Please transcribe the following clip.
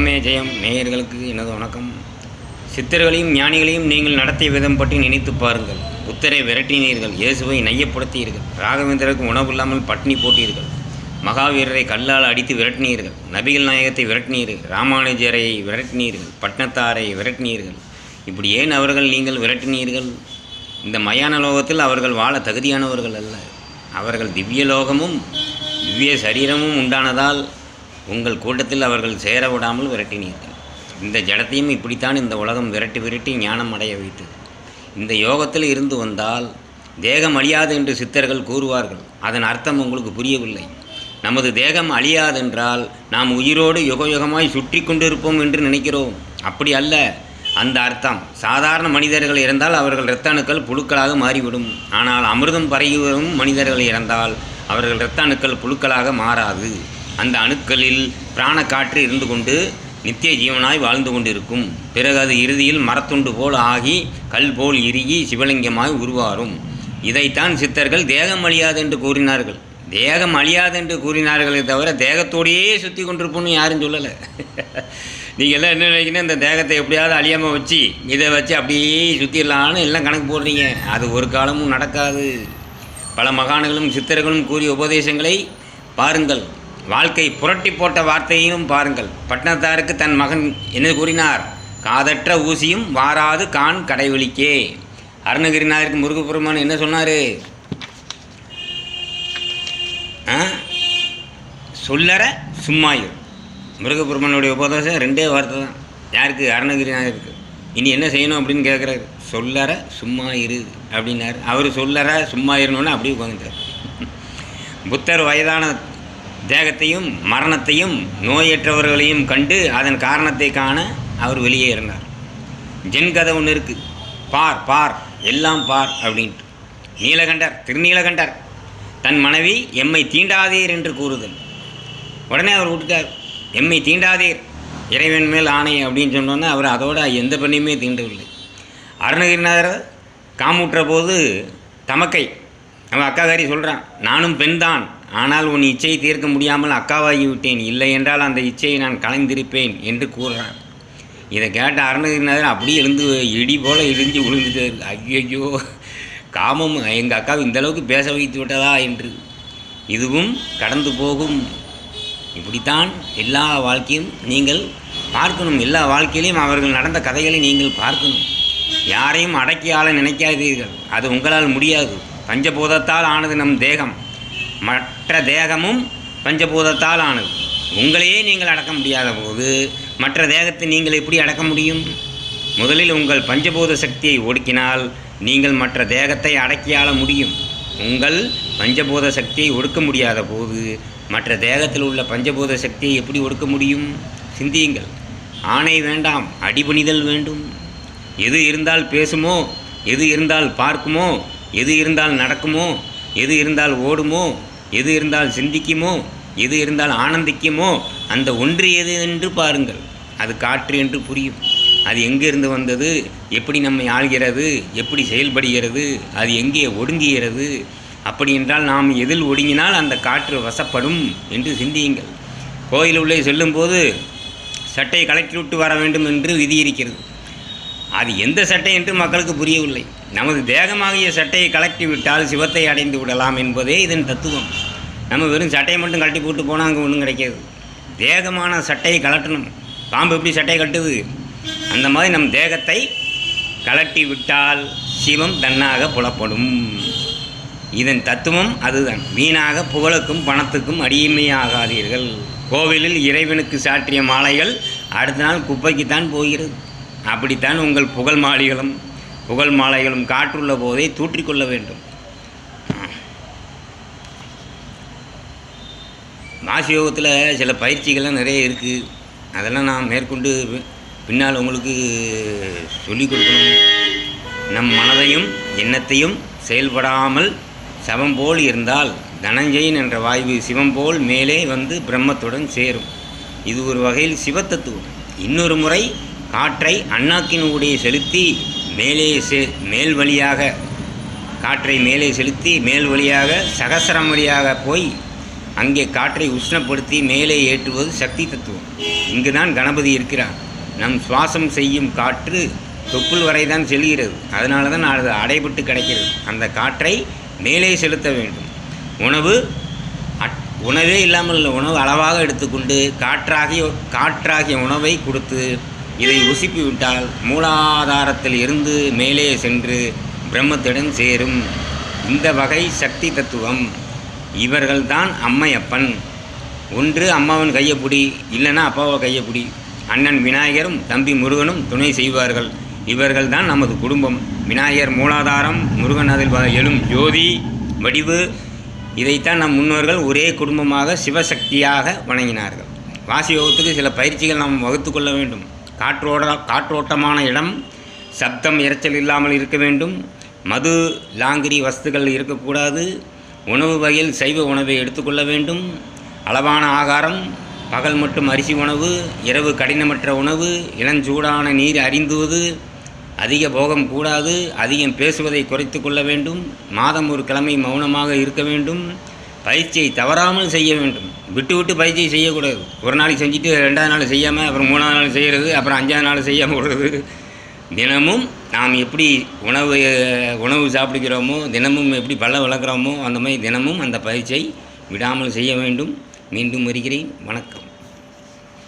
சிவமே ஜெயம். நேயர்களுக்கு எனது வணக்கம். சித்தர்களையும் ஞானிகளையும் நீங்கள் நடத்திய விதம் பற்றி நினைத்து பாருங்கள். புத்தரை விரட்டினீர்கள். இயேசுவை நையப்படுத்தியீர்கள். ராகவேந்தருக்கு உணவு இல்லாமல் பட்டினி போட்டீர்கள். மகாவீரரை கல்லால் அடித்து விரட்டினீர்கள். நபிகள் நாயகத்தை விரட்டினீர்கள். ராமானுஜரை விரட்டினீர்கள். பட்னத்தாரை விரட்டினீர்கள். இப்படி ஏன் அவர்கள் நீங்கள் விரட்டினீர்கள்? இந்த மயான லோகத்தில் அவர்கள் வாழ தகுதியானவர்கள் அல்ல. அவர்கள் திவ்ய லோகமும் திவ்ய சரீரமும் உண்டானதால் உங்கள் கூட்டத்தில் அவர்கள் சேர விடாமல் விரட்டினீர்கள். இந்த ஜடத்தையும் இப்படித்தான் இந்த உலகம் விரட்டி விரட்டி ஞானம் அடைய வைத்தது. இந்த யோகத்தில் இருந்து வந்தால் தேகம் அழியாது என்று சித்தர்கள் கூறுவார்கள். அதன் அர்த்தம் உங்களுக்கு புரியவில்லை. நமது தேகம் அழியாதென்றால் நாம் உயிரோடு யுகயுகமாய் சுற்றி கொண்டிருப்போம் என்று நினைக்கிறோம். அப்படி அல்ல. அந்த அர்த்தம். சாதாரண மனிதர்கள் இறந்தால் அவர்கள் இரத்த அணுக்கள் புழுக்களாக மாறிவிடும். ஆனால் அமிர்தம் பரகி வரும் மனிதர்கள் இறந்தால் அவர்கள் இரத்த அணுக்கள் புழுக்களாக மாறாது. அந்த அணுக்களில் பிராணக்காற்று இருந்து கொண்டு நித்திய ஜீவனாய் வாழ்ந்து கொண்டிருக்கும். பிறகு அது இறுதியில் மரத்துண்டு போல் ஆகி கல் போல் இறுகி சிவலிங்கமாய் உருவாரும். இதைத்தான் சித்தர்கள் தேகம் அழியாது என்று கூறினார்கள். தேகம் அழியாது என்று கூறினார்களே தவிர தேகத்தோடையே சுற்றி கொண்டிருப்போம்னு யாரும் சொல்லலை. நீங்கள் எல்லாம் என்ன நினைக்கிறீங்க இந்த தேகத்தை எப்படியாவது அழியாமல் வச்சு இதை வச்சு அப்படியே சுற்றிடலான்னு எல்லாம் கணக்கு போடுறீங்க. அது ஒரு காலமும் நடக்காது. பல மகான்களும் சித்தர்களும் கூறிய உபதேசங்களை பாருங்கள். வாழ்க்கை புரட்டி போட்ட வார்த்தையையும் பாருங்கள். பட்டணத்தாருக்கு தன் மகன் என்ன கூறினார்? காதற்ற ஊசியும் வாராது கான் கடைவெளிக்கே அருணகிரிநாதருக்கு முருகப்பெருமான் என்ன சொன்னார்? சொல்லற சும்மாயிரு. முருகப்பெருமானுடைய உபதேசம் ரெண்டே வார்த்தை தான். யாருக்கு? அருணகிரிநாதருக்கு. இனி என்ன செய்யணும் அப்படின்னு கேட்குறாரு சொல்லற சும்மா இரு அப்படின்னாரு. அவர் சொல்லற சும்மா இருந்தோன்னே அப்படியே உட்காந்துட்டார் புத்தர் வயதான தேகத்தையும் மரணத்தையும் நோயற்றவர்களையும் கண்டு அதன் காரணத்தை காண அவர் வெளியே இருந்தார் ஜென் கதை ஒன்று இருக்குது பார் பார் எல்லாம் பார் அப்படின்ட்டு. நீலகண்டர் திருநீலகண்டர். தன் மனைவி எம்மை தீண்டாதீர் என்று கூறுதல். உடனே அவர் விட்டுட்டார் எம்மை தீண்டாதீர் இறைவன் மேல் ஆணை அப்படின்னு சொன்னோன்னே அவர் அதோட எந்த பெண்ணையுமே தீண்டவில்லை. அருணகிரிநாதர் காமுற்ற போது தமக்கை அவன் அக்காகாரி சொல்கிறான் நானும் பெண்தான் ஆனால் உன் இச்சையை தீர்க்க முடியாமல் அக்காவாகிவிட்டேன். இல்லை என்றால் அந்த இச்சையை நான் கலைந்திருப்பேன் என்று கூறுறான். இதை கேட்ட அருணகிரிநாதர் அப்படியே எழுந்து இடி போல் இடிஞ்சு விழுந்துட்டார். ஐயோ காமம். எங்கள் அக்காவை இந்த அளவுக்கு பேச வைத்து விட்டதா? என்று. இதுவும் கடந்து போகும். இப்படித்தான் எல்லா வாழ்க்கையும் நீங்கள் பார்க்கணும். எல்லா வாழ்க்கையிலையும் அவர்கள் நடந்த கதைகளை நீங்கள் பார்க்கணும். யாரையும் அடக்கி நினைக்காதீர்கள். அது உங்களால் முடியாது. பஞ்சபூதத்தால் ஆனது நம் தேகம். மற்ற தேகமும் பஞ்சபூதத்தால் ஆனது. உங்களையே நீங்கள் அடக்க முடியாத போது மற்ற தேகத்தை நீங்கள் எப்படி அடக்க முடியும்? முதலில் உங்கள் பஞ்சபூத சக்தியை ஒடுக்கினால் நீங்கள் மற்ற தேகத்தை அடக்கியாள முடியும். உங்கள் பஞ்சபூத சக்தியை ஒடுக்க முடியாத போது மற்ற தேகத்தில் உள்ள பஞ்சபூத சக்தியை எப்படி ஒடுக்க முடியும்? சிந்தியுங்கள். ஆணை வேண்டாம் அடிபணிதல் வேண்டும். எது இருந்தால் பேசுமோ எது இருந்தால் பார்க்குமோ எது இருந்தால் நடக்குமோ எது இருந்தால் ஓடுமோ எது இருந்தால் சிந்திக்குமோ எது இருந்தால் ஆனந்திக்குமோ அந்த ஒன்று எது என்று பாருங்கள். அது காற்று என்று புரியும். அது எங்கிருந்து வந்தது எப்படி நம்மை ஆள்கிறது எப்படி செயல்படுகிறது அது எங்கே ஒடுங்குகிறது அப்படி என்றால் நாம் எதில் ஒடுங்கினால் அந்த காற்று வசப்படும் என்று சிந்தியுங்கள். கோயில் உள்ளே செல்லும்போது சட்டையை கலட்டி விட்டு வர வேண்டும் என்று விதி இருக்கிறது. அது எந்த சட்டை என்று மக்களுக்கு புரியவில்லை. நமது தேகமாகிய சட்டையை கலட்டி விட்டால் சிவத்தை அடைந்து விடலாம் என்பதே இதன் தத்துவம். நம்ம வெறும் சட்டையை மட்டும் கழட்டி போட்டு போனால் அங்கே ஒன்றும் கிடைக்காது. தேகமான சட்டையை கலட்டணும் பாம்பு எப்படி சட்டையை கட்டுது? அந்த மாதிரி நம் தேகத்தை கலட்டி விட்டால் சிவம் தன்னாக புலப்படும். இதன் தத்துவம் அதுதான். வீணாக புகழுக்கும் பணத்துக்கும் அடிமையாகாதீர்கள் கோவிலில் இறைவனுக்கு சாற்றிய மாலைகள் அடுத்த நாள் குப்பைக்குத்தான் போகிறது. அப்படித்தான் உங்கள் புகழ் மாலைகளும் புகழ் மாலைகளும் காற்றுள்ள போதே தூற்றிக்கொள்ள வேண்டும். மாசியோகத்தில் சில பயிற்சிகள்லாம் நிறைய இருக்குது அதெல்லாம் நான் மேற்கொண்டு பின்னால் உங்களுக்கு சொல்லிக் கொடுக்கணும். நம் மனதையும் எண்ணத்தையும் செயல்படாமல் சவம் போல் இருந்தால் தனஞ்சயன் என்ற வாய்வு சிவம் போல் மேலே வந்து பிரம்மத்துடன் சேரும். இது ஒரு வகையில் சிவத்தத்துவம். இன்னொரு முறை காற்றை அண்ணாக்கினுடைய செலுத்தி மேலே செ மேல் வழியாக காற்றை மேலே செலுத்தி மேல் வழியாக சகசரம் வழியாக போய் அங்கே காற்றை உஷ்ணப்படுத்தி மேலே ஏற்றுவது சக்தி தத்துவம். இங்கு தான் கணபதி இருக்கிறார் நம் சுவாசம் செய்யும் காற்று தொப்புள் வரை தான் செல்கிறது. அதனால தான் அது அடைபட்டு கிடைக்கிறது. அந்த காற்றை மேலே செலுத்த வேண்டும். உணவு அட்- உணவே இல்லாமல் உணவு அளவாக எடுத்துக்கொண்டு காற்றாகிய காற்றாகிய உணவை கொடுத்து இதை உசுப்பிவிட்டால் மூலாதாரத்தில் இருந்து மேலே சென்று பிரம்மத்துடன் சேரும். இந்த வகை சக்தி தத்துவம் இவர்கள்தான் அம்மையப்பன். ஒன்று அம்மாவன் கையப்புடி இல்லைன்னா அப்பாவை கையப்புடி. அண்ணன் விநாயகரும் தம்பி முருகனும் துணை செய்வார்கள். இவர்கள் தான் நமது குடும்பம். விநாயகர் மூலாதாரம் முருகன் அதில் எழும் ஜோதி வடிவு. இதைத்தான் நம் முன்னோர்கள் ஒரே குடும்பமாக சிவசக்தியாக வணங்கினார்கள். வாசி யோகத்துக்கு சில பயிற்சிகள் நாம் வகுத்து கொள்ள வேண்டும். காற்றோட காற்றோட்டமான இடம் சப்தம் இறைச்சல் இல்லாமல் இருக்க வேண்டும். மது லாங்கிரி வஸ்துகள் இருக்கக்கூடாது. உணவு வகையில் சைவ உணவை எடுத்துக்கொள்ள வேண்டும். அளவான ஆகாரம் பகல் மட்டும் அரிசி உணவு இரவு கடினமற்ற உணவு இளஞ்சூடான நீர் அறிந்துவது அதிக போகம் கூடாது அதிகம் பேசுவதை குறைத்து கொள்ள வேண்டும். மாதம் ஒரு கிழமை மௌனமாக இருக்க வேண்டும். பயிற்சியை தவறாமல் செய்ய வேண்டும். விட்டு விட்டு பயிற்சியை செய்யக்கூடாது. ஒரு நாளைக்கு செஞ்சுட்டு ரெண்டாவது நாள் செய்யாமல் அப்புறம் மூணாவது நாள் செய்கிறது அப்புறம் அஞ்சாவது நாள் செய்யாமல் விடுறது தினமும் நாம் எப்படி உணவு உணவு சாப்பிடுகிறோமோ தினமும் எப்படி பல்ல வளர்க்குறோமோ அந்த மாதிரி தினமும் அந்த பயிற்சியை விடாமல் செய்ய வேண்டும். மீண்டும் வருகிறேன். வணக்கம்.